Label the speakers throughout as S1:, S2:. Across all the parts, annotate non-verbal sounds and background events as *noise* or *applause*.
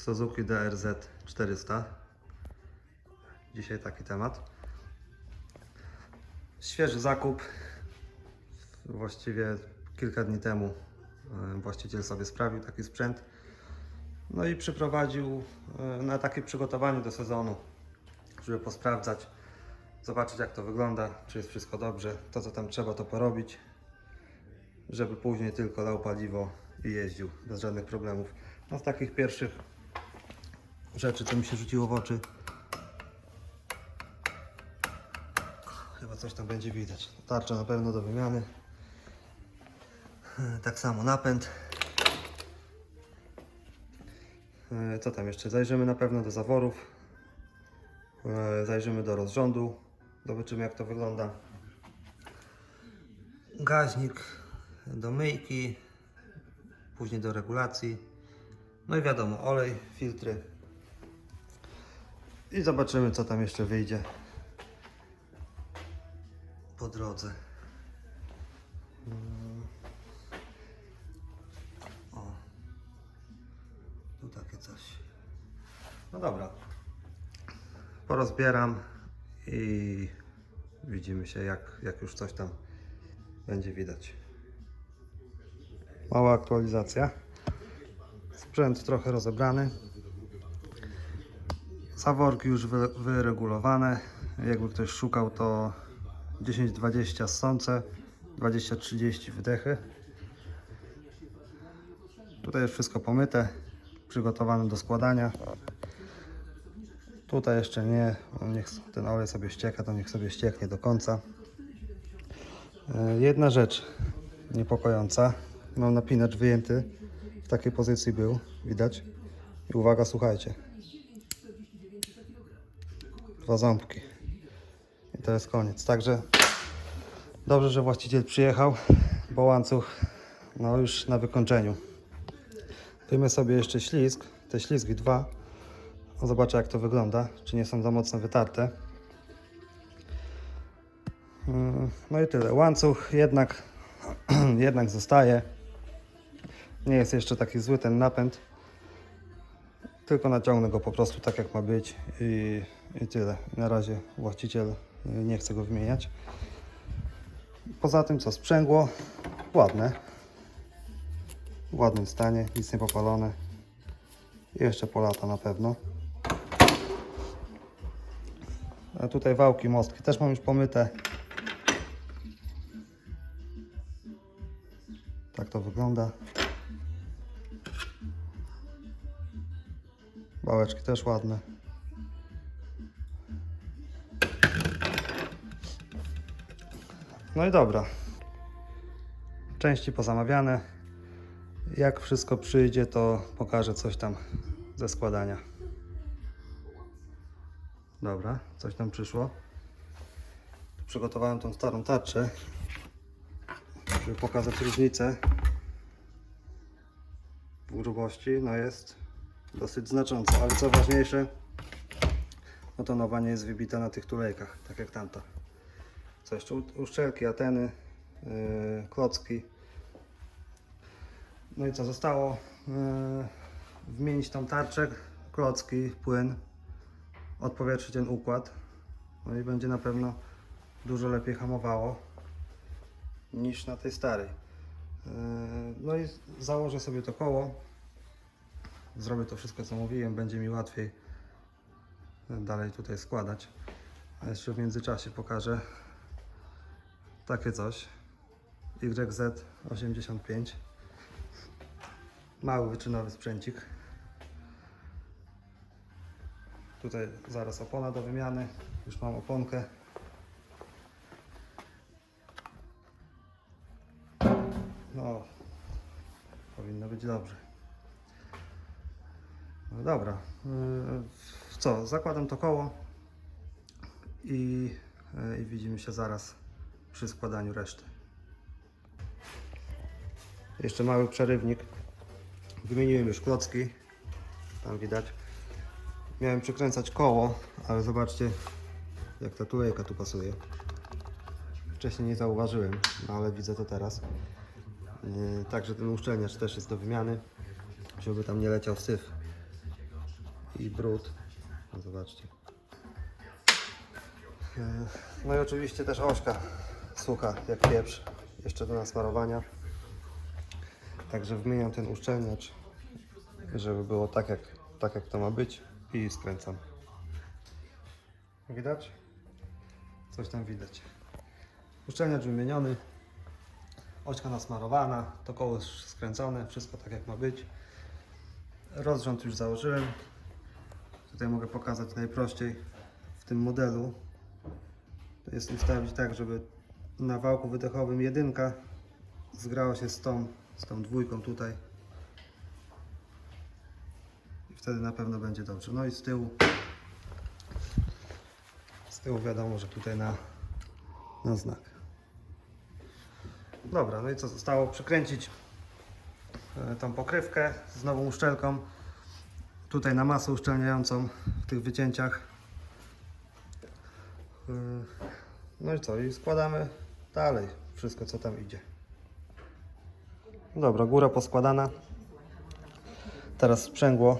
S1: Suzuki DRZ 400. Dzisiaj taki temat. Świeży zakup. Właściwie kilka dni temu e, właściciel sobie sprawił taki sprzęt. No i przyprowadził e, na takie przygotowanie do sezonu, żeby posprawdzać, zobaczyć jak to wygląda, czy jest wszystko dobrze, to co tam trzeba to porobić, żeby później tylko dał paliwo i jeździł bez żadnych problemów. No z takich pierwszych rzeczy, co mi się rzuciło w oczy, chyba coś tam będzie widać. Tarcza na pewno do wymiany. E, Tak samo napęd. E, Co tam jeszcze? Zajrzymy na pewno do zaworów. E, Zajrzymy do rozrządu. Zobaczymy jak to wygląda. Gaźnik do myjki. Później do regulacji. No i wiadomo, olej, filtry. I zobaczymy co tam jeszcze wyjdzie po drodze. Mm. O. Tu takie coś. No dobra. Porozbieram i widzimy się jak, jak już coś tam będzie widać. Mała aktualizacja. Sprzęt trochę rozebrany. Zaworki już wy, wyregulowane. Jakby ktoś szukał to 10-20 ssące, 20-30 wydechy. Tutaj jest wszystko pomyte, przygotowane do składania. Tutaj jeszcze nie, no niech ten olej sobie ścieka, to niech sobie ścieknie do końca. E, Jedna rzecz niepokojąca. Mam napinacz wyjęty, w takiej pozycji był, widać. I uwaga, słuchajcie. Dwa ząbki. I to jest koniec. Także dobrze, że właściciel przyjechał, bo łańcuch no już na wykończeniu. Wyjmę sobie jeszcze ślizg, te ślizgi dwa. Zobaczę jak to wygląda, czy nie są za mocno wytarte. Mm, No i tyle. Łańcuch jednak, *clears throat* jednak zostaje. Nie jest jeszcze taki zły ten napęd. Tylko naciągnę go po prostu tak jak ma być i, i tyle. Na razie właściciel y, nie chce go wymieniać. Poza tym co, sprzęgło ładne. W ładnym stanie, nic nie popalone. Jeszcze po lata na pewno. A tutaj wałki, mostki też mam już pomyte. Tak to wygląda. Wałeczki też ładne. No i dobra. Części pozamawiane. Jak wszystko przyjdzie, to pokażę coś tam ze składania. Dobra, coś tam przyszło. Przygotowałem tą starą tarczę, żeby pokazać różnicę w grubości. No jest dosyć znacząca, ale co ważniejsze, no to nowa nie jest wybita na tych tulejkach, tak jak tamta. Co jeszcze? Uszczelki, ateny, yy, klocki. No i co zostało? Yy, wymienić tą tarczę, klocki, płyn, odpowietrzyć ten układ. No i będzie na pewno dużo lepiej hamowało niż na tej starej. Yy, No i założę sobie to koło. Zrobię to wszystko co mówiłem, będzie mi łatwiej dalej tutaj składać. A jeszcze w międzyczasie pokażę takie coś. YZ85. Mały wyczynowy sprzęcik. Tutaj zaraz opona do wymiany. Już mam oponkę. No, powinno być dobrze. No dobra. Yy, Co, zakładam to koło i, yy, i widzimy się zaraz przy składaniu reszty. Jeszcze mały przerywnik. Wymieniłem już klocki. Tam widać. Miałem przykręcać koło, ale zobaczcie jak ta tulejka tu pasuje. Wcześniej nie zauważyłem, no ale widzę to teraz. Yy, Także ten uszczelniacz też jest do wymiany, żeby tam nie leciał syf. i brud. No zobaczcie. E, No i oczywiście też ośka sucha jak pieprz. Jeszcze do nasmarowania. Także wymieniam ten uszczelniacz, żeby było tak jak, tak jak to ma być i skręcam. Widać? Coś tam widać. Uszczelniacz wymieniony. Ośka nasmarowana, to koło już skręcone, wszystko tak jak ma być. Rozrząd już założyłem. Tutaj mogę pokazać najprościej w tym modelu. To jest ustawić tak, żeby na wałku wydechowym jedynka zgrała się z tą, z tą dwójką tutaj. I wtedy na pewno będzie dobrze. No i z tyłu z tyłu wiadomo, że tutaj na, na znak. Dobra, no i co zostało? Przykręcić e, tą pokrywkę z nową uszczelką. Tutaj na masę uszczelniającą w tych wycięciach. E, No i co? I składamy dalej wszystko co tam idzie. Dobra, góra poskładana. Teraz sprzęgło.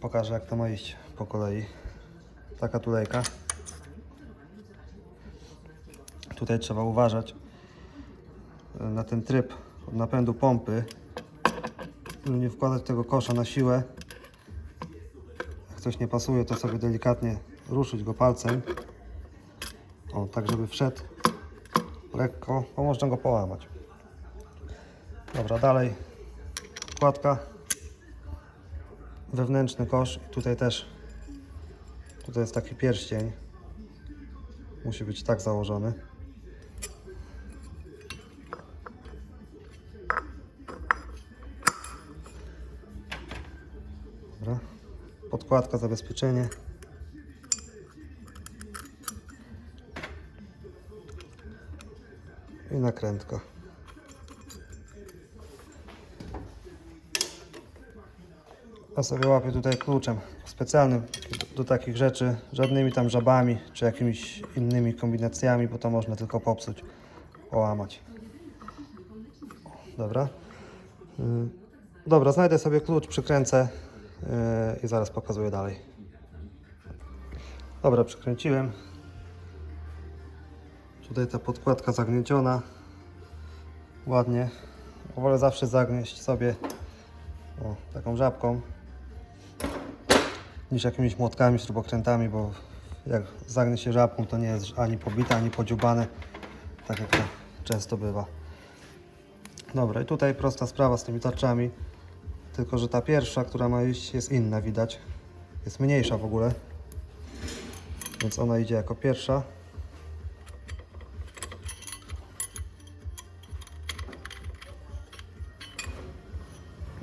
S1: Pokażę jak to ma iść po kolei. Taka tulejka. Tutaj trzeba uważać e, na ten tryb od napędu pompy, żeby nie wkładać tego kosza na siłę. Jak coś nie pasuje, to sobie delikatnie ruszyć go palcem. O, tak żeby wszedł lekko, bo można go połamać. Dobra, dalej wkładka, wewnętrzny kosz. Tutaj też, tutaj jest taki pierścień. Musi być tak założony. Dobra. Podkładka, zabezpieczenie. I nakrętka. Ja sobie łapię tutaj kluczem specjalnym do, do takich rzeczy, żadnymi tam żabami czy jakimiś innymi kombinacjami, bo to można tylko popsuć, połamać. Dobra. Y, Dobra, znajdę sobie klucz, przykręcę yy, i zaraz pokazuję dalej. Dobra, przykręciłem. Tutaj ta podkładka zagnieciona. Ładnie. Wolę zawsze zagnieść sobie o, taką żabką niż jakimiś młotkami, śrubokrętami, bo jak zagnie się żabką, to nie jest ani pobite, ani podziubane, tak jak to często bywa. Dobra, i tutaj prosta sprawa z tymi tarczami, tylko że ta pierwsza, która ma iść, jest inna, widać. Jest mniejsza w ogóle, więc ona idzie jako pierwsza.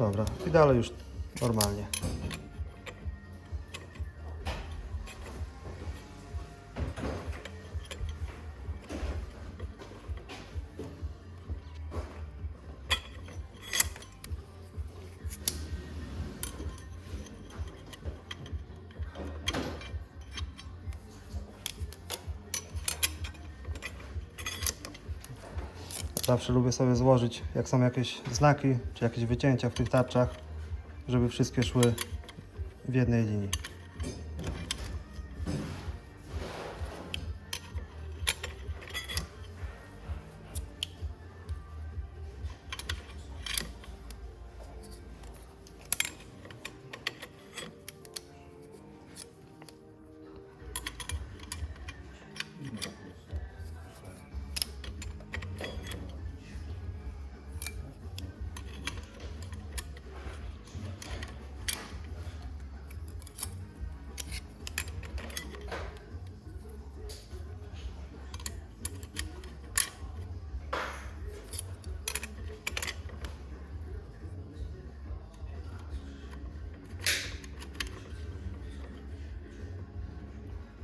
S1: Dobra, i dalej już normalnie. Zawsze lubię sobie złożyć, jak są jakieś znaki, czy jakieś wycięcia w tych tarczach, żeby wszystkie szły w jednej linii.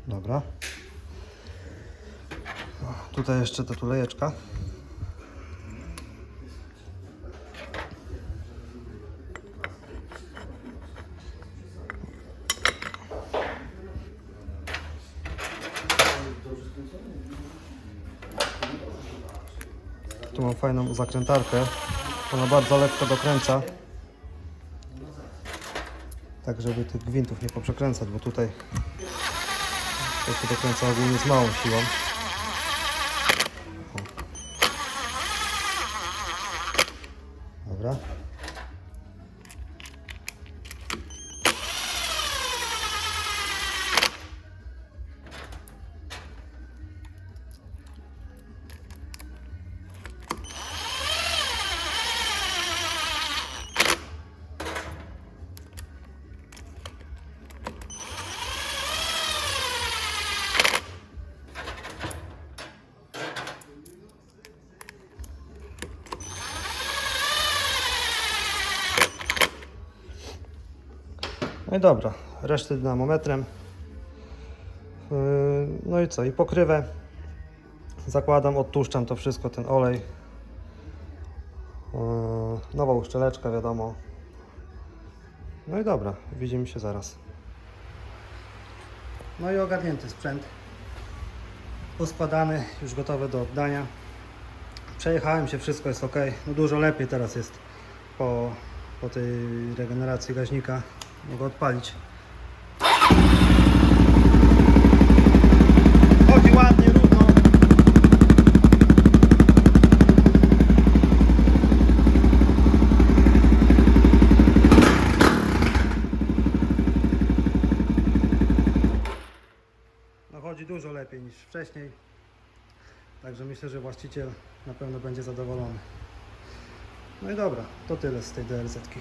S1: Dobra. Tutaj jeszcze ta tulejeczka. Tu mam fajną zakrętarkę. Ona bardzo lekko dokręca. tak żeby tych gwintów nie poprzekręcać, bo tutaj to się dokręca ogólnie z małą siłą. No i dobra, reszty dynamometrem. Yy, No i co? I pokrywę zakładam, odtłuszczam to wszystko, ten olej. Yy, Nowa uszczeleczka, wiadomo. No i dobra, widzimy się zaraz. No i ogarnięty sprzęt. Poskładany, już gotowy do oddania. Przejechałem się, wszystko jest ok. No dużo lepiej teraz jest po, po tej regeneracji gaźnika. Mogę odpalić. Chodzi ładnie, równo. No chodzi dużo lepiej niż wcześniej. Także myślę, że właściciel na pewno będzie zadowolony. No i dobra, to tyle z tej DRZ-ki.